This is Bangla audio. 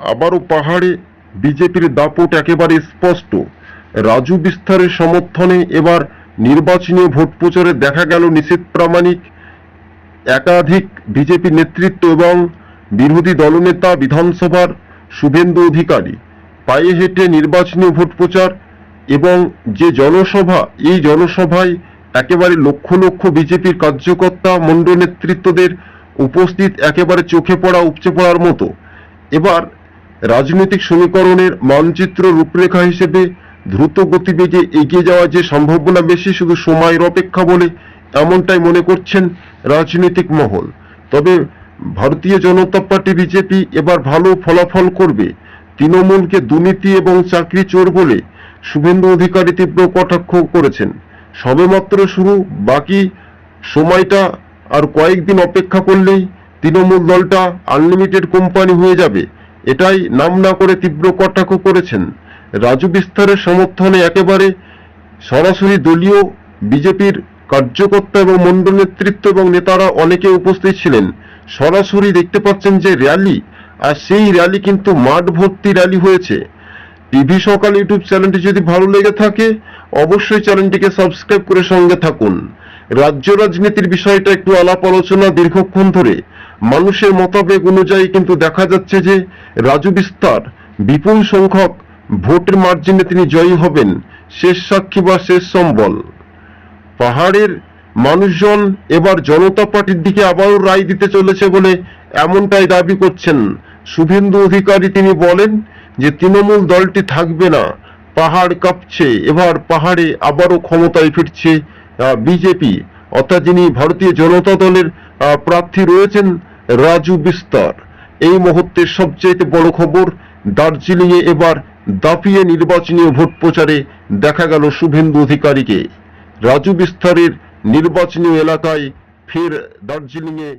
আবারও পাহাড়ে বিজেপির দাপট একেবারে স্পষ্ট। রাজু বিস্তারের সমর্থনে এবার নির্বাচনী ভোট প্রচারে দেখা গেল নিষেধ প্রামাণিক। একাধিক বিজেপি নেতৃত্ব এবং বিরোধী দলনেতা বিধানসভার শুভেন্দু অধিকারী পায়ে হেঁটে নির্বাচনী ভোট প্রচার এবং যে জনসভা, এই জনসভায় একেবারে লক্ষ লক্ষ বিজেপির কার্যকর্তা, মণ্ডল নেতৃত্বদের উপস্থিত একেবারে চোখে পড়া, উপচে পড়ার মতো। এবার রাজনৈতিক সমীকরণের মানচিত্র রূপরেখা হিসেবে দ্রুত গতিবেগে এগিয়ে যাওয়া যে সম্ভাবনা বেশি শুধু সময়ের অপেক্ষা বলে এমনটাই মনে করছেন রাজনৈতিক মহল। তবে ভারতীয় জনতা পার্টি বিজেপি এবার ভালো ফলাফল করবে। তৃণমূলকে দুর্নীতি এবং চাকরি চোর বলে শুভেন্দু অধিকারী তীব্র কটাক্ষ করেছেন। সবেমাত্র শুরু, বাকি সময়টা আর কয়েকদিন অপেক্ষা করলেই তৃণমূল দলটা আনলিমিটেড কোম্পানি হয়ে যাবে। এটাই নাম না করে তীব্র কটাক্ষ করেছেন। রাজু বিস্তারের সমর্থনে একেবারে সরাসরি দলীয় বিজেপির কার্যকর্তা এবং মণ্ডল নেতৃত্ব এবং নেতারা অনেকে উপস্থিত ছিলেন। সরাসরি দেখতে পাচ্ছেন যে র্যালি, আর সেই র্যালি কিন্তু মাঠ ভর্তি র্যালি হয়েছে। টিভি সকাল ইউটিউব চ্যানেলটি যদি ভালো লেগে থাকে, অবশ্যই চ্যানেলটিকে সাবস্ক্রাইব করে সঙ্গে থাকুন। রাজ্য রাজনীতির বিষয়টা একটু আলাপ আলোচনা দীর্ঘক্ষণ ধরে। মানুষের মতাবেগ অনুযায়ী কিন্তু দেখা যাচ্ছে যে, রাজু বিস্তার বিপুল সংখ্যক ভোটের মার্জিনে তিনি জয়ী হবেন, শেষ সাক্ষী বা শেষ সম্বল। পাহাড়ের মানুষজন এবার জনতা পার্টির দিকে আবারও রায় দিতে চলেছে বলে এমনটাই দাবি করছেন শুভেন্দু অধিকারী। তিনি বলেন যে, তৃণমূল দলটি থাকবে না, পাহাড় কাঁপছে, এবার পাহাড়ে আবারও ক্ষমতায় ফিরছে বিজেপি, অর্থাৎ যিনি ভারতীয় জনতা দলের প্রার্থী রয়েছেন, রাজু বিস্তার। এই মুহূর্তে সবচেয়ে বড় খবর, দার্জিলিংয়ে এবার দাপিয়ে নির্বাচনী ভোট প্রচারে দেখা গেল শুভেন্দু অধিকারীকে। রাজু বিস্তারের নির্বাচনী এলাকায় ফের দার্জিলিংয়ে